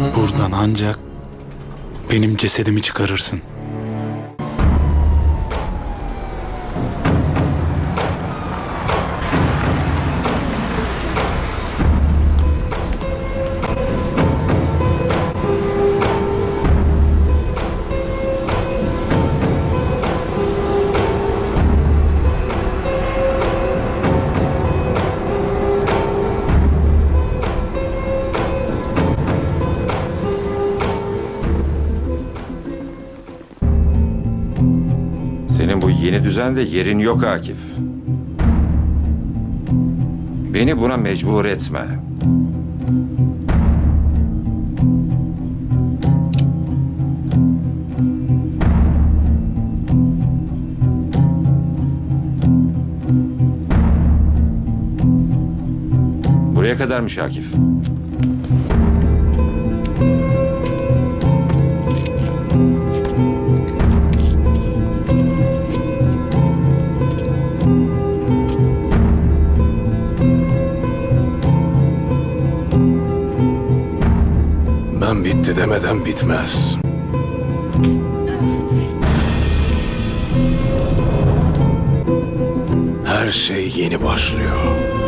Buradan ancak benim cesedimi çıkarırsın. Senin bu yeni düzende yerin yok Akif. Beni buna mecbur etme. Buraya kadarmış Akif. Ben bitti demeden bitmez. Her şey yeni başlıyor.